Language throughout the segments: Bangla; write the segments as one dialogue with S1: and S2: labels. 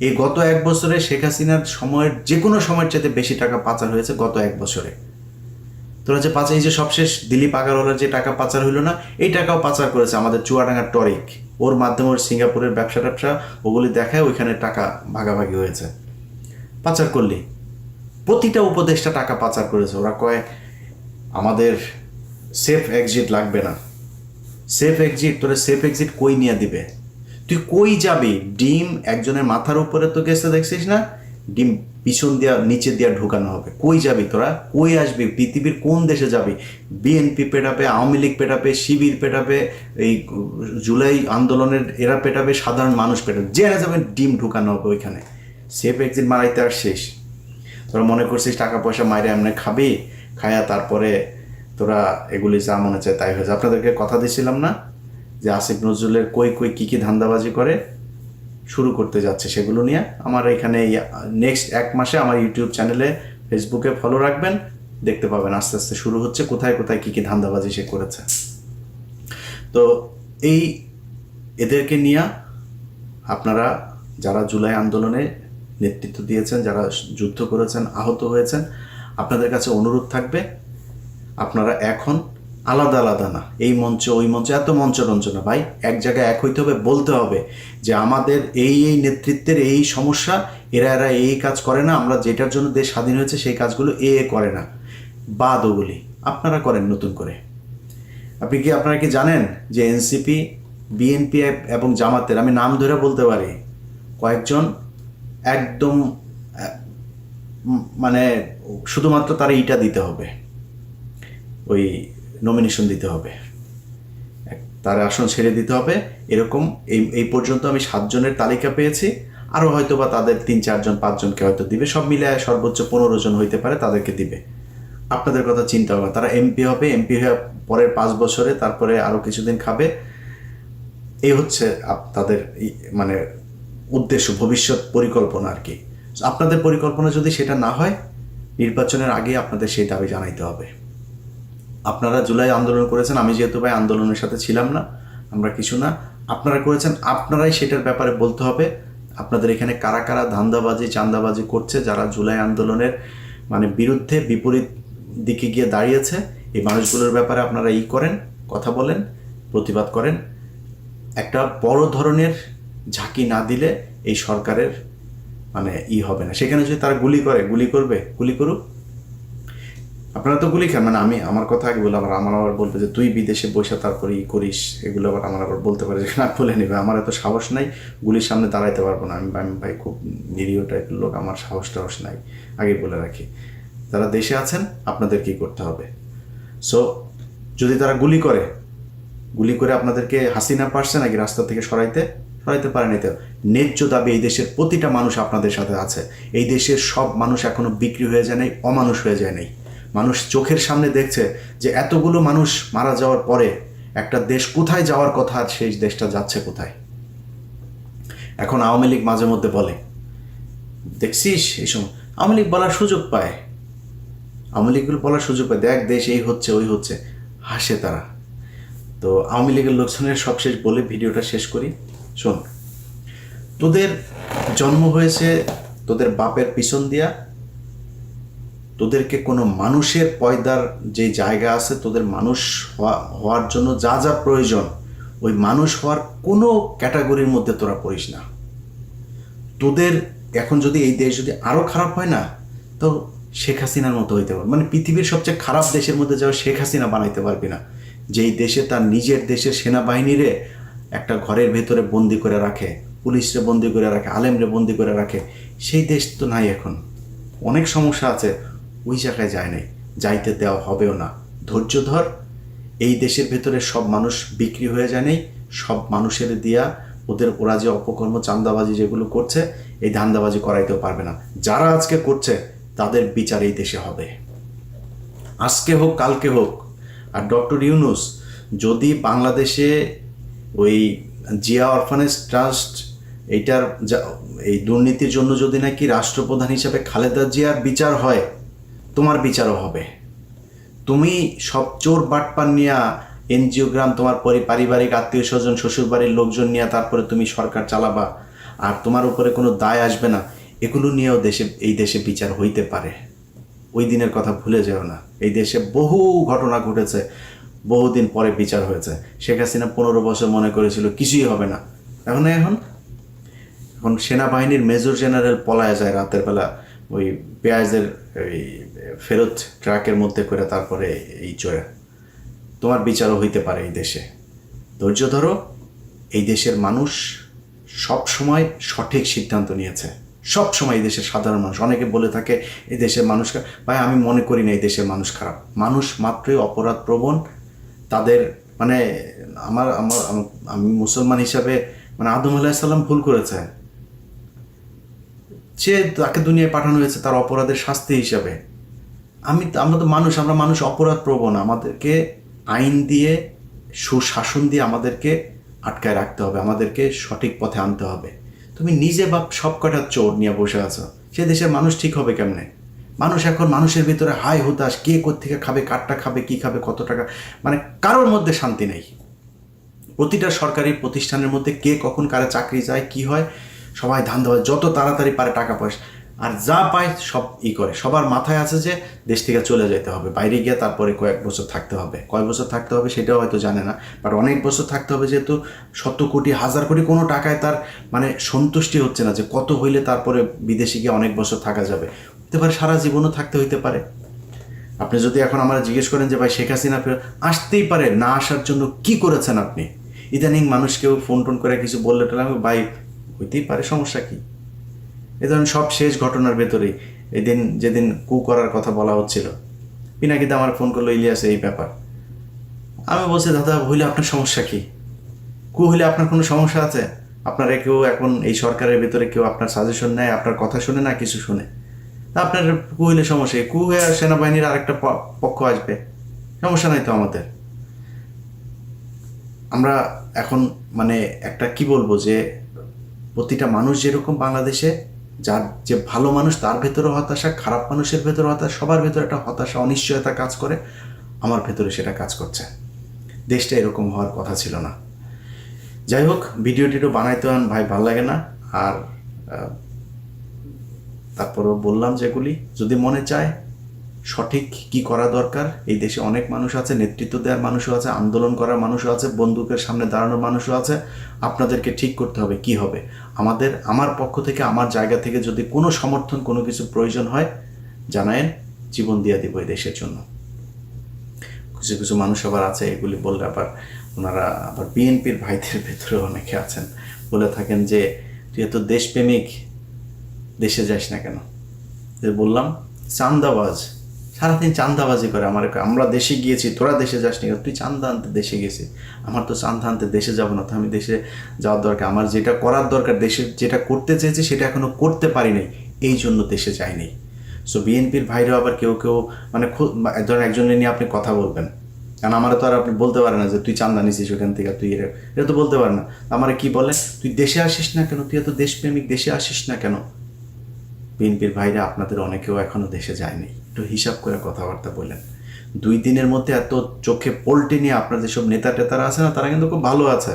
S1: এই গত এক বছরে শেখ হাসিনার সময়ের যে কোনো সময়ের চাইতে বেশি টাকা পাচার হয়েছে গত এক বছরে। তোরা যে পাচার, এই যে সবশেষ দিলীপ আগারওয়ালার যে টাকা পাচার হইল না, এই টাকাও পাচার করেছে আমাদের চুয়াডাঙ্গার টরিক। ওর মাধ্যমে ওর সিঙ্গাপুরের ব্যবসা ট্যাবসা, ওগুলি দেখায় ওইখানে টাকা ভাগাভাগি হয়েছে। পাচার করলি। প্রতিটা উপদেশটা টাকা পাচার করেছে। ওরা কয়, আমাদের সেফ এক্সিট লাগবে না। সেফ এক্সিট তোরা সেফ এক্সিট কই নিয়ে দিবে? তুই কই যাবি? ডিম একজনের মাথার উপরে তো গেছে, দেখছিস না? ডিম পিছন দিয়া, নিচে দিয়া ঢুকানো হবে। কই যাবি তোরা? কই আসবি? পৃথিবীর কোন দেশে যাবি? বিএনপি পেটাবে, আওয়ামী লীগ পেটাবে, শিবির পেটাবে, এই জুলাই আন্দোলনের এরা পেটাবে, সাধারণ মানুষ পেটাবে। যে যাবে, ডিম ঢুকানো হবে ওইখানে। সেফ এক্সিট মারাইতে আর শেষ। তোরা মনে করছিস টাকা পয়সা মাইরে এমনি খাবি? খায়া তারপরে তোরা এগুলি যা মনে চায় তাই হয়েছে আপনাদেরকে কথা দিয়েছিলাম না? যে আসিফ নজরুলের কই কই কী কী ধান্দাবাজি করে শুরু করতে যাচ্ছে সেগুলো নিয়ে আমার এখানে নেক্সট এক মাসে আমার ইউটিউব চ্যানেলে ফেসবুকে ফলো রাখবেন, দেখতে পাবেন আস্তে আস্তে শুরু হচ্ছে, কোথায় কোথায় কী কী ধান্দাবাজি সে করেছে। তো এই এদেরকে নিয়ে আপনারা যারা জুলাই আন্দোলনে নেতৃত্ব দিয়েছেন, যারা যুদ্ধ করেছেন, আহত হয়েছেন, আপনাদের কাছে অনুরোধ থাকবে, আপনারা এখন আলাদা আলাদা না। এই মঞ্চ, ওই মঞ্চ এত মঞ্চ রঞ্চ না। ভাই, এক জায়গায় এক হইতে হবে, বলতে হবে যে আমাদের এই এই নেতৃত্বের এই সমস্যা, এরা এরা এই কাজ করে না, আমরা যেটার জন্য দেশ স্বাধীন হয়েছে সেই কাজগুলো এ এ করে না। বাদ ওগুলি। আপনারা করেন নতুন করে। আপনি কি, আপনারা কি জানেন যে এনসিপি, বিএনপি এবং জামাতের, আমি নাম ধরে বলতে পারি, কয়েকজন একদম মানে শুধুমাত্র তারা ইটা দিতে হবে। ওই নমিনেশন দিতে হবে। তার আসন ছেড়ে দিতে হবে। এরকম এই এই পর্যন্ত আমি সাতজনের তালিকা পেয়েছি। আরও হয়তো বা তাদের তিন, চারজন, পাঁচজনকে হয়তো দিবে। সব মিলে সর্বোচ্চ পনেরো জন হইতে পারে, তাদেরকে দিবে। আপনাদের কথা চিন্তা হবে। তারা এমপি হবে, এমপি হয়ে পরের পাঁচ বছরে তারপরে আরও কিছুদিন খাবে। এই হচ্ছে তাদের মানে উদ্দেশ্য, ভবিষ্যৎ পরিকল্পনা আর কি। আপনাদের পরিকল্পনা যদি সেটা না হয়, নির্বাচনের আগে আপনাদের সেই দাবি জানাইতে হবে। আপনারা জুলাই আন্দোলন করেছেন, আমি যেহেতু ভাই আন্দোলনের সাথে ছিলাম না, আমরা কিছু না। আপনারা করেছেন, আপনারাই সেটার ব্যাপারে বলতে হবে। আপনাদের এখানে কারা কারা ধান্দাবাজি, চান্দাবাজি করছে, যারা জুলাই আন্দোলনের মানে বিরুদ্ধে বিপরীত দিকে গিয়ে দাঁড়িয়েছে, এই মানুষগুলোর ব্যাপারে আপনারা ই করেন, কথা বলেন, প্রতিবাদ করেন। একটা বড় ধরনের ঝাঁকি না দিলে এই সরকারের মানে ই হবে না। সেখানে যদি তারা গুলি করে, গুলি করবে, গুলি করুক আপনারা তো গুলি খান মানে আমি, আমার কথা আগে বলে আবার আমার আবার বলবে যে তুই বিদেশে বসে তারপরে ই করিস, এগুলো আবার আমার আবার বলতে পারে যে না বলে নেবে। আমার এত সাহস নাই, গুলির সামনে দাঁড়াইতে পারব না। আমি আমি ভাই খুব নিরীহ টাইপের লোক, আমার সাহস টাহস নাই, আগে বলে রাখি। যারা দেশে আছেন, আপনাদের কি করতে হবে? সো যদি তারা গুলি করে গুলি করে আপনাদেরকে হাসিনা পারছে নাকি রাস্তা থেকে সরাইতে? সরাইতে পারেনি তো। ন্যায্য দাবি এই দেশের প্রতিটা মানুষ আপনাদের সাথে আছে। এই দেশের সব মানুষ এখনও বিক্রি হয়ে যায় নাই, অমানুষ হয়ে যায় নাই। মানুষ চোখের সামনে দেখছে যে এতগুলো মানুষ মারা যাওয়ার পরে একটা দেশ কোথায় যাওয়ার কথা আর সেই দেশটা যাচ্ছে কোথায়? এখন আওয়ামী লীগ মাঝে মধ্যে বলে, দেখছিস এই সময় আওয়ামী লীগ বলার সুযোগ পায়। আওয়ামী লীগগুলো বলার সুযোগ পায়। দেখ দেশ এই হচ্ছে, ওই হচ্ছে। হাসে তারা। তো আওয়ামী লীগের লোকজনের সবশেষ বলে ভিডিওটা শেষ করি। শোন, তোদের জন্ম হয়েছে তোদের বাপের পিছন দিয়া তোদেরকে কোনো মানুষের পয়দার যে জায়গা আছে, তোদের মানুষ হওয়া, হওয়ার জন্য যা যা প্রয়োজন, ওই মানুষ হওয়ার কোনো ক্যাটাগরির মধ্যে তোরা পড়িস না। তোদের এখন যদি এই দেশ যদি আরও খারাপ হয় না, তো শেখ হাসিনার মতো হইতে পারবে মানে পৃথিবীর সবচেয়ে খারাপ দেশের মধ্যে যাওয়া শেখ হাসিনা বানাইতে পারবি না, যেই দেশে তার নিজের দেশের সেনাবাহিনীরে একটা ঘরের ভেতরে বন্দি করে রাখে, পুলিশরে বন্দি করে রাখে, আলেমরে বন্দি করে রাখে, সেই দেশ তো নাই এখন। অনেক সমস্যা আছে। ওই জায়গায় যায় নাই। যাইতে দেওয়া হবেও না। ধৈর্য ধর, এই দেশের ভেতরে সব মানুষ বিক্রি হয়ে যায় নাই। সব মানুষের দিয়া ওদের ওরা যে অপকর্ম, চান্দাবাজি যেগুলো করছে, এই ধান্দাবাজি করাইতেও পারবে না। যারা আজকে করছে, তাদের বিচার এই দেশে হবে। আজকে হোক, কালকে হোক। আর ডক্টর ইউনুস, যদি বাংলাদেশে ওই জিয়া অরফানেজ ট্রাস্ট, এইটার এই দুর্নীতির জন্য যদি নাকি রাষ্ট্রপ্রধান হিসেবে খালেদা জিয়ার বিচার হয় তোমার বিচারও হবে। তুমি সব চোর বাটপান নিয়া এনজিওগ্রাম তোমার পরি পারিবারিক আত্মীয় স্বজন, শ্বশুরবাড়ির লোকজন নিয়ে তারপরে তুমি সরকার চালাবা। আর তোমার উপরে কোনো দায় আসবে না। এগুলো নিয়েও দেশে এই দেশে বিচার হইতে পারে। ওই দিনের কথা ভুলে যেও না। এই দেশে বহু ঘটনা ঘটেছে। বহুদিন পরে বিচার হয়েছে। শেখ হাসিনা পনেরো বছর মনে করেছিল কিছুই হবে না। এখন এখন এখন সেনাবাহিনীর মেজর জেনারেল পলায় যায় রাতের বেলা। ওই পেঁয়াজের ওই, ফেরত ট্রাকের মধ্যে করে তারপরে এই চড়ে তোমার বিচারও হইতে পারে এই দেশে। ধৈর্য ধরো, এই দেশের মানুষ সব সময় সঠিক সিদ্ধান্ত নিয়েছে। সব সময় এই দেশের সাধারণ মানুষ। অনেকে বলে থাকে, এই দেশের মানুষ ভাই, আমি মনে করি না এই দেশের মানুষ খারাপ। মানুষ মাত্রই অপরাধ প্রবণ। তাদের মানে আমার আমার, আমি মুসলমান হিসাবে মানে আদম আলাহিসাল্লাম ভুল করেছে। সে তাকে দুনিয়ায় পাঠানো হয়েছে তার অপরাধের শাস্তি হিসাবে। আমি আমরা তো মানুষ, আমরা মানুষ অপরাধ প্রবণ আমাদেরকে আইন দিয়ে, সুশাসন দিয়ে আমাদেরকে আটকায় রাখতে হবে, আমাদেরকে সঠিক পথে আনতে হবে। তুমি নিজে বাপ সব কটা চোর নিয়ে বসে আছো। সে দেশের মানুষ ঠিক হবে কেমনে? মানুষ এখন মানুষের ভিতরে হাই হতাশ, কে কোথেকে খাবে, কারটা খাবে, কি খাবে, কত টাকা মানে কারোর মধ্যে শান্তি নেই। প্রতিটা সরকারি প্রতিষ্ঠানের মধ্যে কে কখন কারে চাকরি যায়, কি হয় সবাই ধান দেওয়া যত তাড়াতাড়ি পারে টাকা পয়সা। আর যা পায় সব ই করে। সবার মাথায় আছে যে দেশ থেকে চলে যেতে হবে। বাইরে গিয়ে তারপরে কয়েক বছর থাকতে হবে। কয় বছর থাকতে হবে সেটাও হয়তো জানে না। বাট অনেক বছর থাকতে হবে যেহেতু শত কোটি, হাজার কোটি কোনো টাকায় তার মানে সন্তুষ্টি হচ্ছে না যে কত হইলে তারপরে বিদেশে গিয়ে অনেক বছর থাকা যাবে। হতে পারে সারা জীবনও থাকতে হইতে পারে। আপনি যদি এখন আমরা জিজ্ঞেস করেন যে, ভাই, শেখ হাসিনা ফেরত আসতেই পারে না আসার জন্য কি করেছেন আপনি? ইদানিং মানুষ কেউ ফোন টোন করে কিছু বললে টলে ভাই হইতেই পারে, সমস্যা কি? এ ধরনের সব শেষ ঘটনার ভেতরেই এদিন যেদিন কু করার কথা বলা হচ্ছিল, পিনাকিতে আমার ফোন করল, ইলিয়াস, এই ব্যাপার। আমি বলছি, দাদা, হইলে আপনার সমস্যা কি? কু হইলে আপনার কোনো সমস্যা আছে? আপনারা কেউ এখন এই সরকারের ভেতরে কেউ আপনার সাজেশন নেয়, আপনার কথা শুনে না কিছু শুনে? তা আপনার কু হইলে সমস্যা কু? হয়ে সেনাবাহিনীর আরেকটা পক্ষ আসবে। সমস্যা নাই তো আমাদের? আমরা এখন মানে একটা কি বলব যে প্রতিটা মানুষ যেরকম বাংলাদেশে, যার যে ভালো মানুষ তার ভেতরে হতাশা, খারাপ মানুষের ভেতরে হতাশা, সবার ভেতরে একটা হতাশা, অনিশ্চয়তা কাজ করে, আমার ভেতরে সেটা কাজ করছে। দেশটা এরকম হওয়ার কথা ছিল না। যাই হোক ভিডিওটিও বানাইতে হন, ভাই, ভালো লাগে না। আর তারপরও বললাম যেগুলি, যদি মনে চায় সঠিক কি করা দরকার? এই দেশে অনেক মানুষ আছে, নেতৃত্ব দেওয়ার মানুষও আছে, আন্দোলন করার মানুষও আছে, বন্দুকের সামনে দাঁড়ানোর মানুষও আছে। আপনাদেরকে ঠিক করতে হবে কি হবে। আমাদের, আমার পক্ষ থেকে, আমার জায়গা থেকে যদি কোনো সমর্থন, কোনো কিছু প্রয়োজন হয়, জানায়েন। জীবন দিয়ে দিব এই দেশের জন্য। কিছু কিছু মানুষ আবার আছে, এগুলি বললে আবার ওনারা, আবার বিএনপির ভাইদের ভেতরে অনেকে আছেন। বলে থাকেন যে, তুই এত দেশপ্রেমিক, দেশে যাস না কেন? বললাম, চান্দাবাজ। সারাদিন চান্দাবাজি করে আমার আমরা দেশে গিয়েছি, তোরা দেশে যাস নি তুই চান্দা আনতে দেশে গেছিস আমার তো চান্দা আনতে দেশে যাব না, তো আমি দেশে যাওয়ার দরকার। আমার যেটা করার দরকার, দেশে যেটা করতে চেয়েছি সেটা এখনও করতে পারি নাই, এই জন্য দেশে যাইনি সো বিএনপির ভাইরাও আবার কেউ কেউ মানে ধরেন একজনের নিয়ে আপনি কথা বলবেন। কারণ আমার তো আর আপনি বলতে পারেন না যে, তুই চান্দা নিছিস ওখান থেকে, তুই এটা এটা তো বলতে পারে না। আমার কি বলে? তুই দেশে আসিস না কেন? তুই এত দেশপ্রেমিক, দেশে আসিস না কেন? বিএনপির ভাইরা আপনাদের অনেকেও এখনও দেশে যায়নি একটু হিসাব করে কথাবার্তা বলেন দুই দিনের মধ্যে এত চোখে পোল্টে নিয়ে আপনার যেসব নেতা টেতারা আছে না? তারা কিন্তু খুব ভালো আছে।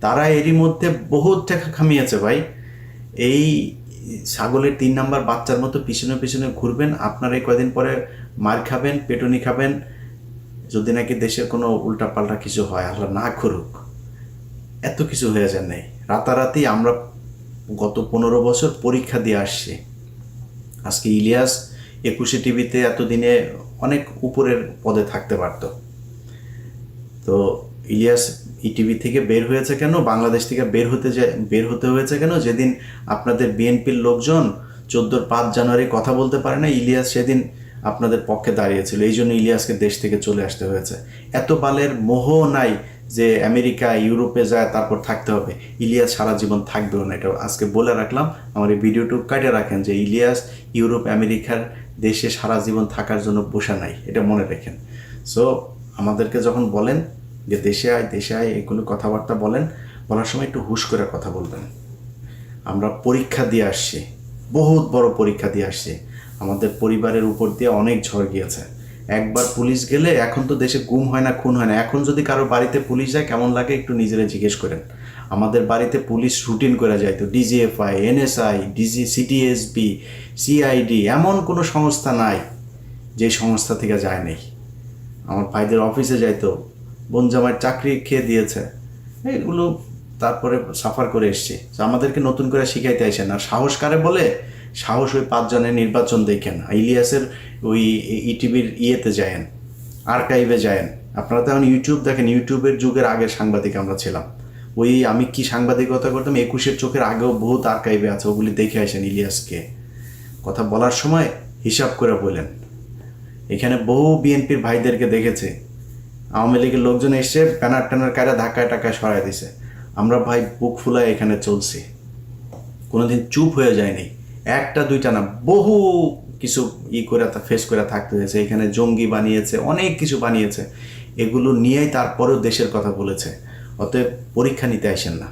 S1: তারা এরই মধ্যে বহুত টাকা খামিয়েছে ভাই। এই ছাগলের তিন নাম্বার বাচ্চার মতো পিছনে পিছনে ঘুরবেন, আপনার এই কয়দিন পরে মার খাবেন, পেটুনি খাবেন, যদি নাকি দেশের কোনো উল্টাপাল্টা কিছু হয়, আল্লাহ না করুক। এত কিছু হয়ে যায় নাই। রাতারাতি আমরা গত পনেরো বছর পরীক্ষা দিয়ে আসছি। আজকে ইলিয়াস একুশে টিভিতে এতদিনে অনেক উপরের পদে থাকতে পারত। তো ইলিয়াস ইটিভি থেকে বের হয়েছে কেন? বাংলাদেশ থেকে বের হতে বের হতে হয়েছে কেন? যেদিন আপনাদের বিএনপির লোকজন চোদ্দোর পাঁচ জানুয়ারি কথা বলতে পারে না, ইলিয়াস সেদিন আপনাদের পক্ষে দাঁড়িয়েছিল। এই জন্য ইলিয়াসকে দেশ থেকে চলে আসতে হয়েছে। এত বালের মোহ নাই যে আমেরিকা, ইউরোপে যায় তারপর থাকতে হবে। ইলিয়াস সারা জীবন থাকবেও না, এটা আজকে বলে রাখলাম। আমার এই ভিডিওটুকু কাটে রাখেন যে ইলিয়াস, ইউরোপ, আমেরিকার দেশে সারা জীবন থাকার জন্য বসে নাই, এটা মনে রেখেন। সো আমাদেরকে যখন বলেন যে দেশে আয় দেশে আয় এগুলো কথাবার্তা বলেন, বলার সময় একটু হুশ করে কথা বলবেন। আমরা পরীক্ষা দিয়ে আসছি, বহুত বড় পরীক্ষা দিয়ে আসছি। আমাদের পরিবারের উপর দিয়ে অনেক ঝড় গিয়েছে। একবার পুলিশ গেলে এখন তো দেশে গুম হয় না, খুন হয় না। এখন যদি কারও বাড়িতে পুলিশ যায়, কেমন লাগে একটু নিজেরা জিজ্ঞেস করেন। আমাদের বাড়িতে পুলিশ রুটিন করে যাইতো DGFI NSI DG CTSB CID এমন কোনো সংস্থা নাই যে সংস্থা থেকে যায় নেই। আমার ভাইদের অফিসে যাইতো বোন জামাইয়ের চাকরি খেয়ে দিয়েছে। এগুলো তারপরে সাফার করে এসছি। আমাদেরকে নতুন করে শিখাইতে আসেন আর সাহস কারে বলে? সাহস ওই পাঁচজনের নির্বাচন দেখেন ইলিয়াসের ওই ইটিভির ইয়েতে যায়েন আর্কাইভে যায়েন। আপনারা তো এখন ইউটিউব দেখেন। ইউটিউবের যুগের আগের সাংবাদিক আমরা ছিলাম। ওই আমি কি সাংবাদিকতা করতাম? একুশের চোখের আগেও বহুত আর্কাইভে আছে, ওগুলি দেখে আসেন ইলিয়াসকে। কথা বলার সময় হিসাব করে বললেন এখানে বহু বিএনপির ভাইদেরকে দেখেছে। আওয়ামী লীগের লোকজন এসে ব্যানার ট্যানার কায়রা ধাক্কায় টাকায় সরাই দিছে। আমরা ভাই বুক ফুলায় এখানে চলছি। কোনোদিন চুপ হয়ে যায়নি। একটা, দুইটা না, বহু কিছু ই করে ফেস করে থাকতে হয়েছে। এখানে জঙ্গি বানিয়েছে, অনেক কিছু বানিয়েছে। এগুলো নিয়েই তারপরেও দেশের কথা বলেছে। অতএব পরীক্ষা নিতে আসেন না।